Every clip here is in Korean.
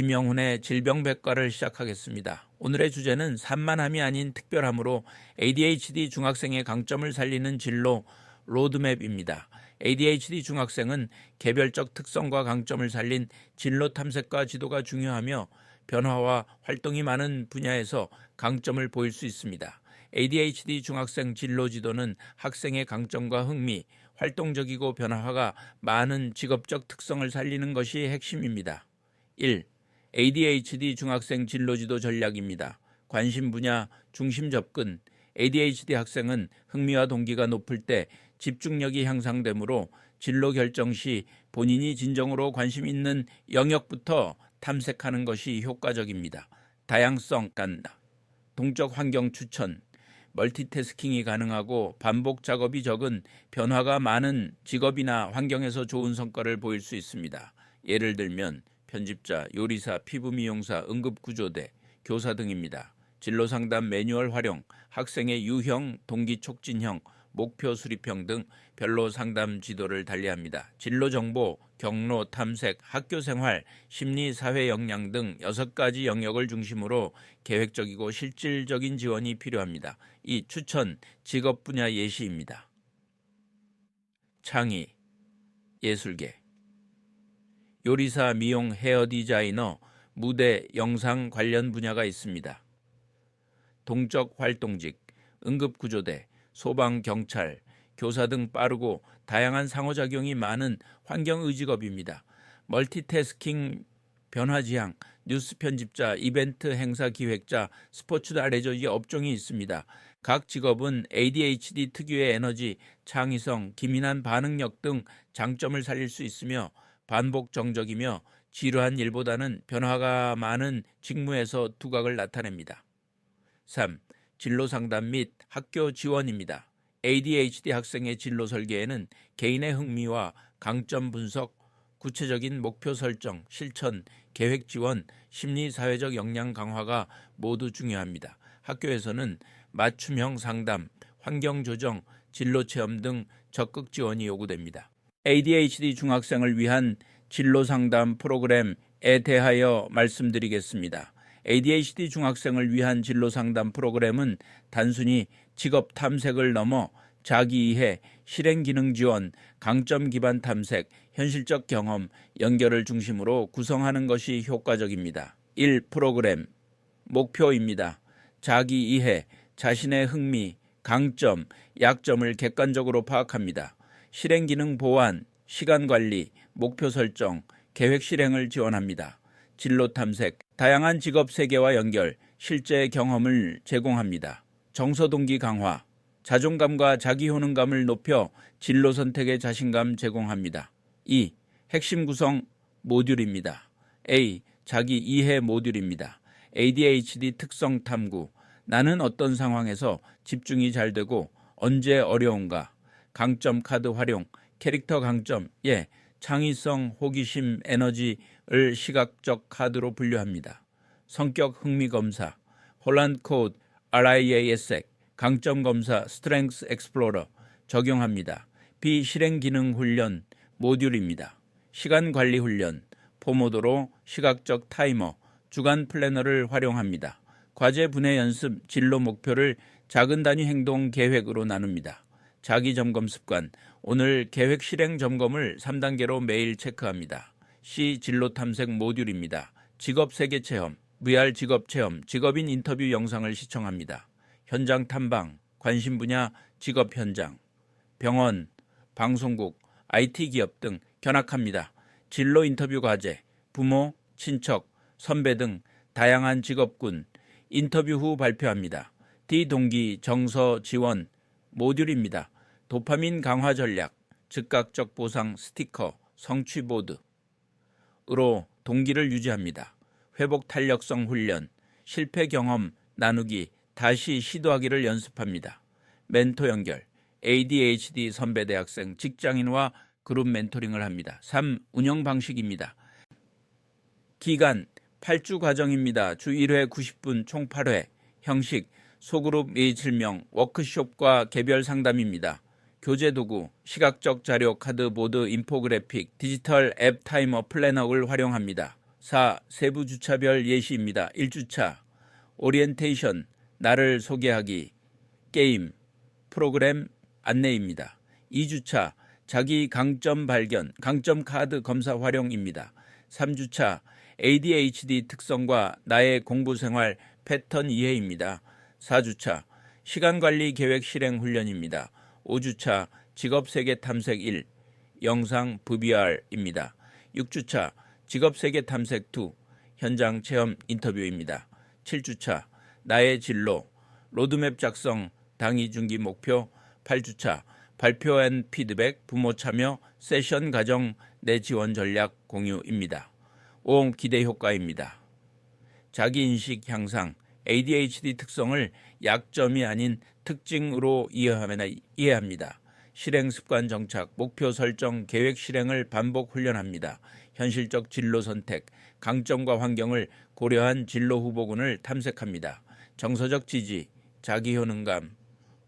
김영훈의 질병백과를 시작하겠습니다. 오늘의 주제는 산만함이 아닌 특별함으로 ADHD 중학생의 강점을 살리는 진로 로드맵입니다. ADHD 중학생은 개별적 특성과 강점을 살린 진로 탐색과 지도가 중요하며 변화와 활동이 많은 분야에서 강점을 보일 수 있습니다. ADHD 중학생 진로 지도는 학생의 강점과 흥미, 활동적이고 변화가 많은 직업적 특성을 살리는 것이 핵심입니다. 1. ADHD 중학생 진로지도 전략입니다. 관심 분야, 중심 접근. ADHD 학생은 흥미와 동기가 높을 때 집중력이 향상되므로 진로 결정 시 본인이 진정으로 관심 있는 영역부터 탐색하는 것이 효과적입니다. 다양성 간다. 동적 환경 추천. 멀티태스킹이 가능하고 반복 작업이 적은 변화가 많은 직업이나 환경에서 좋은 성과를 보일 수 있습니다. 예를 들면 편집자, 요리사, 피부 미용사, 응급구조대, 교사 등입니다. 진로 상담 매뉴얼 활용, 학생의 유형, 동기 촉진형, 목표 수립형 등 별로 상담 지도를 달리합니다. 진로 정보, 경로 탐색, 학교 생활, 심리 사회 역량 등 여섯 가지 영역을 중심으로 계획적이고 실질적인 지원이 필요합니다. 이 추천 직업 분야 예시입니다. 창의, 예술계, 요리사, 미용, 헤어 디자이너, 무대, 영상 관련 분야가 있습니다. 동적 활동직, 응급구조대, 소방, 경찰, 교사 등 빠르고 다양한 상호작용이 많은 환경의직업입니다. 멀티태스킹 변화지향, 뉴스 편집자, 이벤트 행사 기획자, 스포츠다 레저지 업종이 있습니다. 각 직업은 ADHD 특유의 에너지, 창의성, 기민한 반응력 등 장점을 살릴 수 있으며 반복 정적이며 지루한 일보다는 변화가 많은 직무에서 두각을 나타냅니다. 3. 진로 상담 및 학교 지원입니다. ADHD 학생의 진로 설계에는 개인의 흥미와 강점 분석, 구체적인 목표 설정, 실천, 계획 지원, 심리 사회적 역량 강화가 모두 중요합니다. 학교에서는 맞춤형 상담, 환경 조정, 진로 체험 등 적극 지원이 요구됩니다. ADHD 중학생을 위한 진로 상담 프로그램에 대하여 말씀드리겠습니다. ADHD 중학생을 위한 진로 상담 프로그램은 단순히 직업 탐색을 넘어 자기 이해, 실행 기능 지원, 강점 기반 탐색, 현실적 경험, 연결을 중심으로 구성하는 것이 효과적입니다. 1. 프로그램 목표입니다. 자기 이해, 자신의 흥미, 강점, 약점을 객관적으로 파악합니다. 실행 기능 보완, 시간 관리, 목표 설정, 계획 실행을 지원합니다. 진로 탐색, 다양한 직업 세계와 연결, 실제 경험을 제공합니다. 정서 동기 강화, 자존감과 자기 효능감을 높여 진로 선택의 자신감 제공합니다. 2. 핵심 구성 모듈입니다. A. 자기 이해 모듈입니다. ADHD 특성 탐구. 나는 어떤 상황에서 집중이 잘 되고 언제 어려운가. 강점 카드 활용. 캐릭터 강점, 예, 창의성, 호기심, 에너지를 시각적 카드로 분류합니다. 성격 흥미 검사, 홀란드 코드, RIASEC, 강점 검사, 스트렝스 엑스플로러 적용합니다. 비실행 기능 훈련 모듈입니다. 시간 관리 훈련, 포모도로 시각적 타이머, 주간 플래너를 활용합니다. 과제 분해 연습, 진로 목표를 작은 단위 행동 계획으로 나눕니다. 자기 점검 습관. 오늘 계획 실행 점검을 3단계로 매일 체크합니다. C 진로 탐색 모듈입니다. 직업 세계 체험, VR 직업 체험, 직업인 인터뷰 영상을 시청합니다. 현장 탐방, 관심 분야 직업 현장, 병원, 방송국, IT 기업 등 견학합니다. 진로 인터뷰 과제, 부모, 친척, 선배 등 다양한 직업군, 인터뷰 후 발표합니다. D 동기 정서 지원 모듈입니다. 도파민 강화 전략, 즉각적 보상 스티커, 성취 보드 으로 동기를 유지합니다. 회복 탄력성 훈련, 실패 경험 나누기, 다시 시도하기를 연습합니다. 멘토 연결, ADHD 선배 대학생, 직장인과 그룹 멘토링을 합니다. 3. 운영 방식입니다. 기간 8주 과정입니다. 주 1회 90분 총 8회. 형식 소그룹 27명 워크숍과 개별 상담입니다. 교재 도구, 시각적 자료, 카드, 보드, 인포그래픽, 디지털 앱 타이머 플래너를 활용합니다. 4. 세부 주차별 예시입니다. 1주차 오리엔테이션 나를 소개하기 게임 프로그램 안내입니다. 2주차 자기 강점 발견 강점 카드 검사 활용입니다. 3주차 ADHD 특성과 나의 공부 생활 패턴 이해입니다. 4주차 시간관리 계획 실행 훈련입니다. 5주차 직업세계 탐색 1 영상 VBR입니다. 6주차 직업세계 탐색 2 현장 체험 인터뷰입니다. 7주차 나의 진로 로드맵 작성 당이 중기 목표 8주차 발표 앤 피드백 부모 참여 세션 과정 내 지원 전략 공유입니다. 5 기대 효과입니다. 자기 인식 향상 ADHD 특성을 약점이 아닌 특징으로 이해합니다. 실행 습관 정착, 목표 설정, 계획 실행을 반복 훈련합니다. 현실적 진로 선택, 강점과 환경을 고려한 진로 후보군을 탐색합니다. 정서적 지지, 자기 효능감,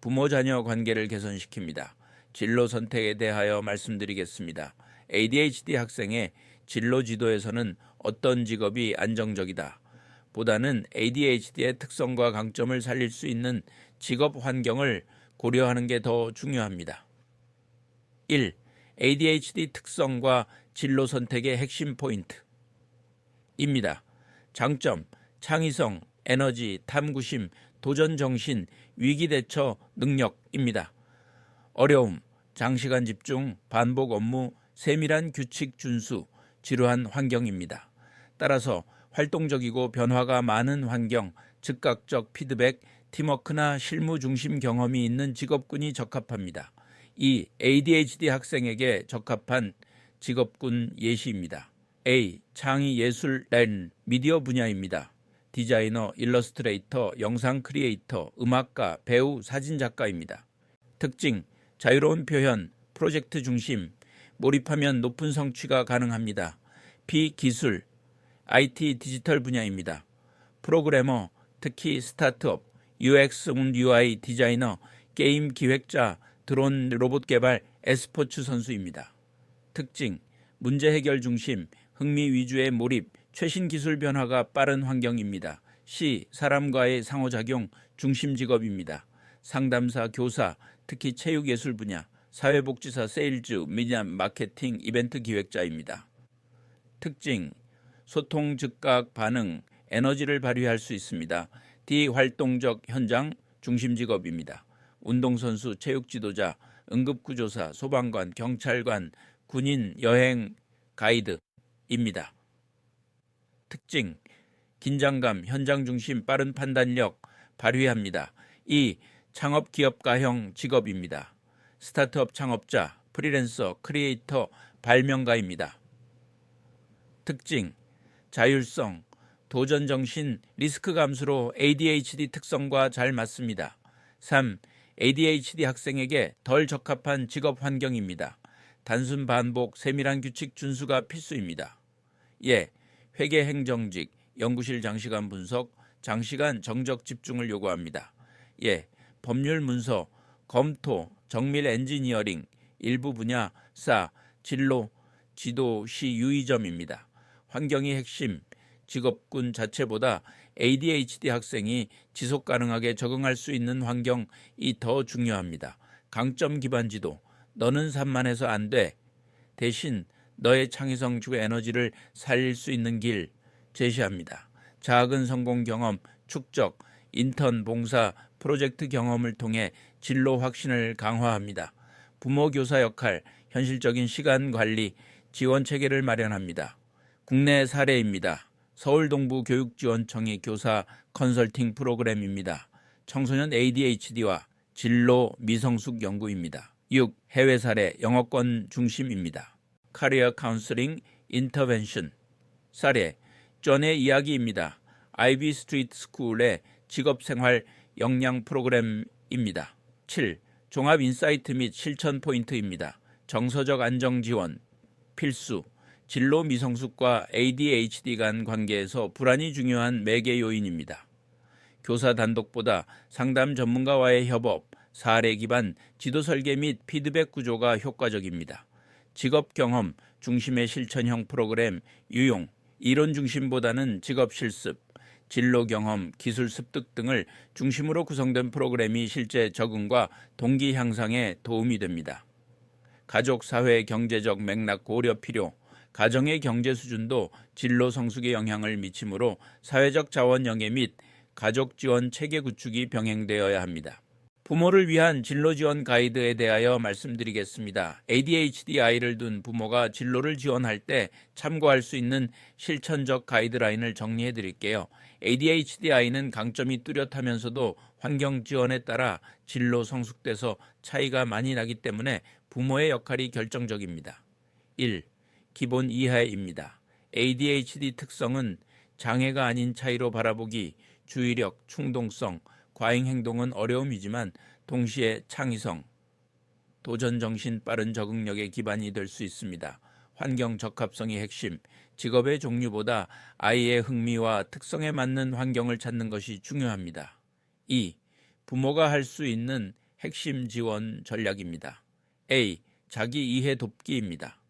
부모 자녀 관계를 개선시킵니다. 진로 선택에 대하여 말씀드리겠습니다. ADHD 학생의 진로 지도에서는 어떤 직업이 안정적이다. 보다는 ADHD의 특성과 강점을 살릴 수 있는 직업 환경을 고려하는 게 더 중요합니다. 1. ADHD 특성과 진로 선택의 핵심 포인트. 입니다. 장점, 창의성, 에너지, 탐구심, 도전 정신, 위기 대처 능력입니다. 어려움, 장시간 집중, 반복 업무, 세밀한 규칙 준수, 지루한 환경입니다. 따라서 활동적이고 변화가 많은 환경, 즉각적 피드백, 팀워크나 실무 중심 경험이 있는 직업군이 적합합니다. 이 ADHD 학생에게 적합한 직업군 예시입니다. A. 창의 예술 랜 미디어 분야입니다. 디자이너, 일러스트레이터, 영상 크리에이터, 음악가, 배우, 사진작가입니다. 특징, 자유로운 표현, 프로젝트 중심, 몰입하면 높은 성취가 가능합니다. 비기술, IT 디지털 분야입니다. 프로그래머, 특히 스타트업, UX UI 디자이너, 게임 기획자, 드론 로봇 개발, 에스포츠 선수입니다. 특징, 문제 해결 중심, 흥미 위주의 몰입, 최신 기술 변화가 빠른 환경입니다. C. 사람과의 상호작용 중심 직업입니다. 상담사, 교사, 특히 체육예술 분야, 사회복지사, 세일즈, 미디어 마케팅, 이벤트 기획자입니다. 특징, 소통, 즉각, 반응, 에너지를 발휘할 수 있습니다. D. 활동적 현장 중심 직업입니다. 운동선수, 체육 지도자, 응급구조사, 소방관, 경찰관, 군인, 여행, 가이드입니다. 특징, 긴장감, 현장 중심, 빠른 판단력 발휘합니다. 이 창업 기업가형 직업입니다. 스타트업 창업자, 프리랜서, 크리에이터, 발명가입니다. 특징, 자율성, 도전 정신, 리스크 감수로 ADHD 특성과 잘 맞습니다. 3. ADHD 학생에게 덜 적합한 직업 환경입니다. 단순 반복, 세밀한 규칙 준수가 필수입니다. 예, 회계 행정직, 연구실 장시간 분석, 장시간 정적 집중을 요구합니다. 예, 법률 문서, 검토, 정밀 엔지니어링, 일부 분야, 싸, 진로, 지도 시 유의점입니다. 환경이 핵심, 직업군 자체보다 ADHD 학생이 지속 가능하게 적응할 수 있는 환경이 더 중요합니다. 강점 기반 지도, 너는 산만해서 안 돼. 대신 너의 창의성 주 에너지를 살릴 수 있는 길 제시합니다. 작은 성공 경험, 축적, 인턴, 봉사, 프로젝트 경험을 통해 진로 확신을 강화합니다. 부모 교사 역할, 현실적인 시간 관리, 지원 체계를 마련합니다. 국내 사례입니다. 서울 동부 교육지원청의 교사 컨설팅 프로그램입니다. 청소년 ADHD와 진로 미성숙 연구입니다. 6. 해외 사례 영어권 중심입니다. 카리어 카운슬링 인터벤션 사례 전의 이야기입니다. 아이비 스트리트 스쿨의 직업생활 역량 프로그램입니다. 7. 종합 인사이트 및 실천 포인트입니다. 정서적 안정 지원 필수 진로 미성숙과 ADHD 간 관계에서 불안이 중요한 매개 요인입니다. 교사 단독보다 상담 전문가와의 협업, 사례 기반 지도 설계 및 피드백 구조가 효과적입니다. 직업 경험 중심의 실천형 프로그램 유용 이론 중심보다는 직업 실습, 진로 경험, 기술 습득 등을 중심으로 구성된 프로그램이 실제 적응과 동기 향상에 도움이 됩니다. 가족, 사회, 경제적 맥락 고려 필요, 가정의 경제 수준도 진로 성숙에 영향을 미치므로 사회적 자원 영예 및 가족 지원 체계 구축이 병행되어야 합니다. 부모를 위한 진로 지원 가이드에 대하여 말씀드리겠습니다. ADHD 아이를 둔 부모가 진로를 지원할 때 참고할 수 있는 실천적 가이드라인을 정리해 드릴게요. ADHD 아이는 강점이 뚜렷하면서도 환경 지원에 따라 진로 성숙돼서 차이가 많이 나기 때문에 부모의 역할이 결정적입니다. 1. 기본 이해입니다. ADHD 특성은 장애가 아닌 차이로 바라보기, 주의력, 충동성, 과잉 행동은 어려움이지만 동시에 창의성, 도전 정신, 빠른 적응력의 기반이 될 수 있습니다. 환경 적합성이 핵심, 직업의 종류보다 아이의 흥미와 특성에 맞는 환경을 찾는 것이 중요합니다. 2. 부모가 할 수 있는 핵심 지원 전략입니다. A. 자기 이해 돕기입니다.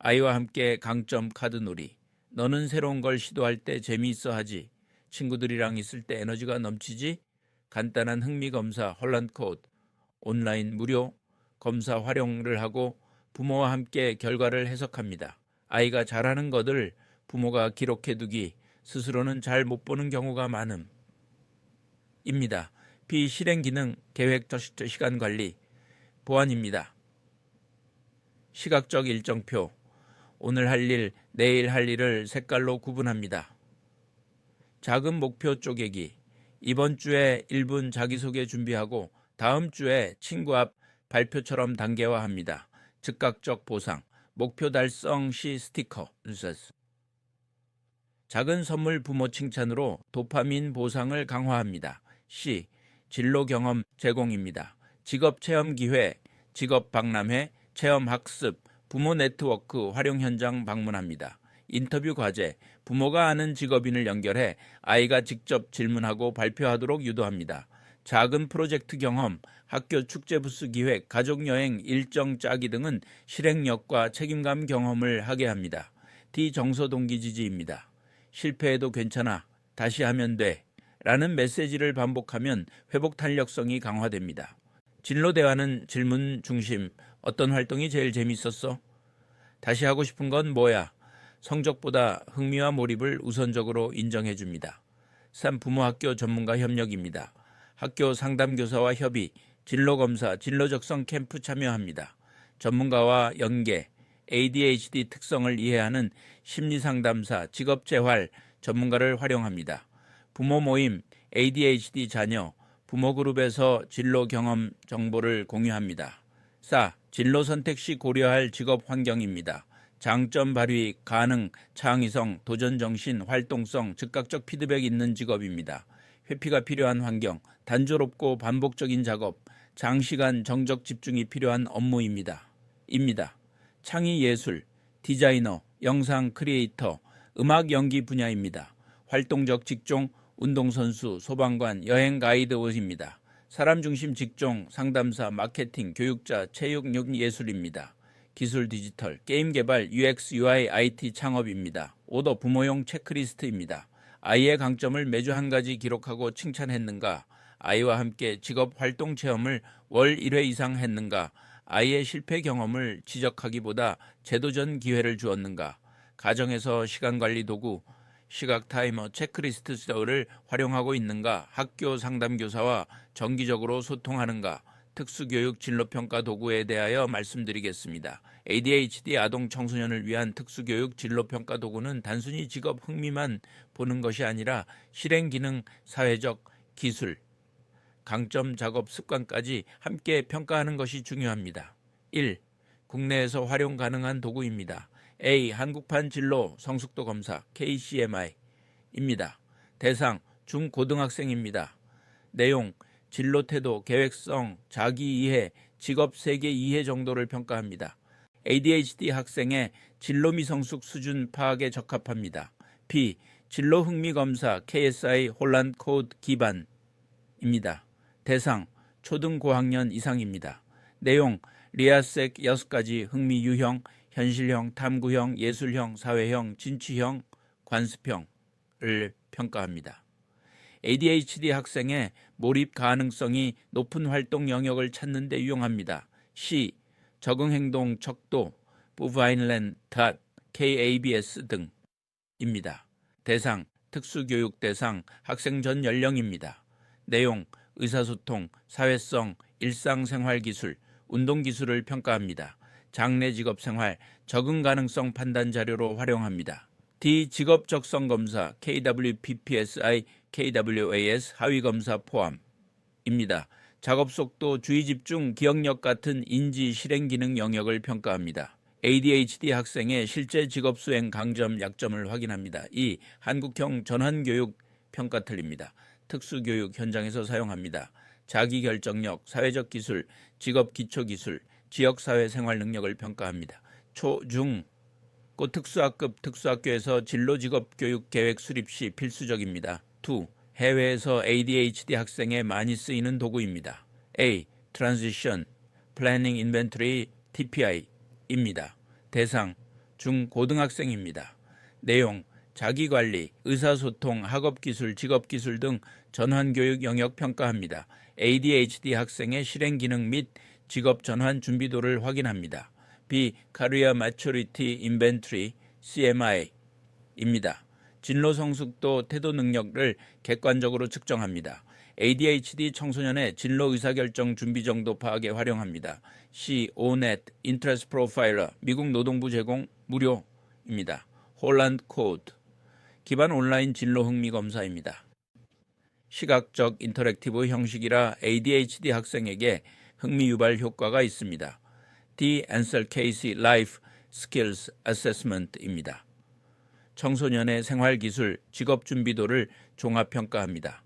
아이와 함께 강점 카드 놀이. 너는 새로운 걸 시도할 때 재미있어 하지. 친구들이랑 있을 때 에너지가 넘치지. 간단한 흥미 검사 헐란드 코드. 온라인 무료 검사 활용을 하고 부모와 함께 결과를 해석합니다. 아이가 잘하는 것을 부모가 기록해 두기 스스로는 잘 못 보는 경우가 많음. 입니다. 비실행 기능 계획 시간 관리 보안입니다. 시각적 일정표 오늘 할 일, 내일 할 일을 색깔로 구분합니다. 작은 목표 쪼개기. 이번 주에 1분 자기소개 준비하고 다음 주에 친구 앞 발표처럼 단계화합니다. 즉각적 보상. 목표 달성 시 스티커. 작은 선물 부모 칭찬으로 도파민 보상을 강화합니다. C. 진로 경험 제공입니다. 직업 체험 기회, 직업 박람회, 체험 학습, 부모 네트워크 활용 현장 방문합니다. 인터뷰 과제, 부모가 아는 직업인을 연결해 아이가 직접 질문하고 발표하도록 유도합니다. 작은 프로젝트 경험, 학교 축제 부스 기획, 가족 여행 일정 짜기 등은 실행력과 책임감 경험을 하게 합니다. D 정서 동기 지지입니다. 실패해도 괜찮아. 다시 하면 돼. 라는 메시지를 반복하면 회복 탄력성이 강화됩니다. 진로 대화는 질문 중심. 어떤 활동이 제일 재밌었어? 다시 하고 싶은 건 뭐야? 성적보다 흥미와 몰입을 우선적으로 인정해 줍니다. 3. 부모 학교 전문가 협력입니다. 학교 상담 교사와 협의, 진로 검사, 진로 적성 캠프 참여합니다. 전문가와 연계, ADHD 특성을 이해하는 심리 상담사, 직업 재활 전문가를 활용합니다. 부모 모임, ADHD 자녀, 부모 그룹에서 진로 경험 정보를 공유합니다. 4. 진로 선택 시 고려할 직업 환경입니다. 장점 발휘, 가능, 창의성, 도전 정신, 활동성, 즉각적 피드백 있는 직업입니다. 회피가 필요한 환경, 단조롭고 반복적인 작업, 장시간 정적 집중이 필요한 업무입니다. 입니다. 창의 예술, 디자이너, 영상 크리에이터, 음악 연기 분야입니다. 활동적 직종, 운동선수, 소방관, 여행 가이드입니다. 사람 중심 직종, 상담사, 마케팅, 교육자, 체육 예술입니다. 기술 디지털, 게임 개발, UX, UI, IT 창업입니다. 오더 부모용 체크리스트입니다. 아이의 강점을 매주 한 가지 기록하고 칭찬했는가? 아이와 함께 직업 활동 체험을 월 1회 이상 했는가? 아이의 실패 경험을 지적하기보다 제도전 기회를 주었는가? 가정에서 시간 관리 도구, 시각 타이머 체크리스트를 활용하고 있는가, 학교 상담 교사와 정기적으로 소통하는가, 특수교육 진로평가 도구에 대하여 말씀드리겠습니다. ADHD 아동 청소년을 위한 특수교육 진로평가 도구는 단순히 직업 흥미만 보는 것이 아니라 실행 기능, 사회적, 기술, 강점 작업 습관까지 함께 평가하는 것이 중요합니다. 1. 국내에서 활용 가능한 도구입니다. A. 한국판 진로 성숙도 검사 KCMI입니다. 대상 중고등학생입니다. 내용 진로 태도, 계획성, 자기 이해, 직업 세계 이해 정도를 평가합니다. ADHD 학생의 진로 미성숙 수준 파악에 적합합니다. B. 진로 흥미 검사 KSI 혼란 코드 기반입니다. 대상 초등 고학년 이상입니다. 내용 리아색 6가지 흥미 유형 현실형, 탐구형, 예술형, 사회형, 진취형, 관습형을 평가합니다. ADHD 학생의 몰입 가능성이 높은 활동 영역을 찾는 데 유용합니다. C. 적응 행동 척도, 부바인렌, 닷, KABS 등입니다. 대상, 특수교육 대상, 학생 전 연령입니다. 내용, 의사소통, 사회성, 일상생활 기술, 운동 기술을 평가합니다. 장래 직업 생활, 적응 가능성 판단 자료로 활용합니다. D 직업 적성 검사 KWPPSI, KWAS 하위 검사 포함입니다. 작업 속도, 주의 집중, 기억력 같은 인지 실행 기능 영역을 평가합니다. ADHD 학생의 실제 직업 수행 강점, 약점을 확인합니다. 2. 한국형 전환 교육 평가 틀립니다. 특수 교육 현장에서 사용합니다. 자기 결정력, 사회적 기술, 직업 기초 기술, 지역 사회 생활 능력을 평가합니다. 초, 중, 고 특수학급 특수학교에서 진로 직업 교육 계획 수립 시 필수적입니다. 2. 해외에서 ADHD 학생에 많이 쓰이는 도구입니다. A. Transition, Planning Inventory, TPI입니다. 대상 중고등학생입니다. 내용 자기관리, 의사소통, 학업기술, 직업기술 등 전환교육 영역 평가합니다. ADHD 학생의 실행기능 및 직업 전환 준비도를 확인합니다. B. Career Maturity Inventory, CMI입니다. 진로 성숙도, 태도 능력을 객관적으로 측정합니다. ADHD 청소년의 진로 의사결정 준비 정도 파악에 활용합니다. C. ONET, Interest Profiler, 미국 노동부 제공 무료입니다. 홀란드 코드, 기반 온라인 진로 흥미 검사입니다. 시각적 인터랙티브 형식이라 ADHD 학생에게 흥미 유발 효과가 있습니다. D. Answer Case Life Skills Assessment입니다. 청소년의 생활기술, 직업 준비도를 종합평가합니다.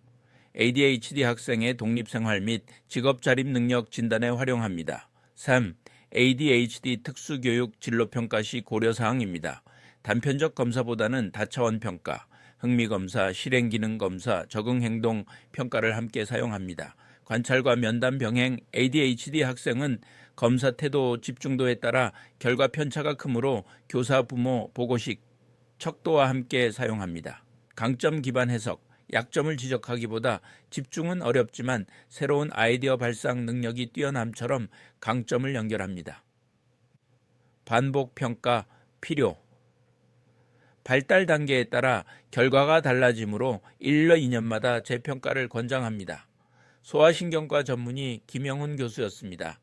ADHD 학생의 독립생활 및 직업 자립 능력 진단에 활용합니다. 3. ADHD 특수교육 진로평가 시 고려사항입니다. 단편적 검사보다는 다차원 평가, 흥미검사, 실행기능 검사, 적응행동 평가를 함께 사용합니다. 관찰과 면담 병행 ADHD 학생은 검사 태도 집중도에 따라 결과 편차가 크므로 교사 부모 보고식 척도와 함께 사용합니다. 강점 기반 해석 약점을 지적하기보다 집중은 어렵지만 새로운 아이디어 발상 능력이 뛰어남처럼 강점을 연결합니다. 반복 평가 필요 발달 단계에 따라 결과가 달라지므로 1년 2년마다 재평가를 권장합니다. 소아신경과 전문의 김영훈 교수였습니다.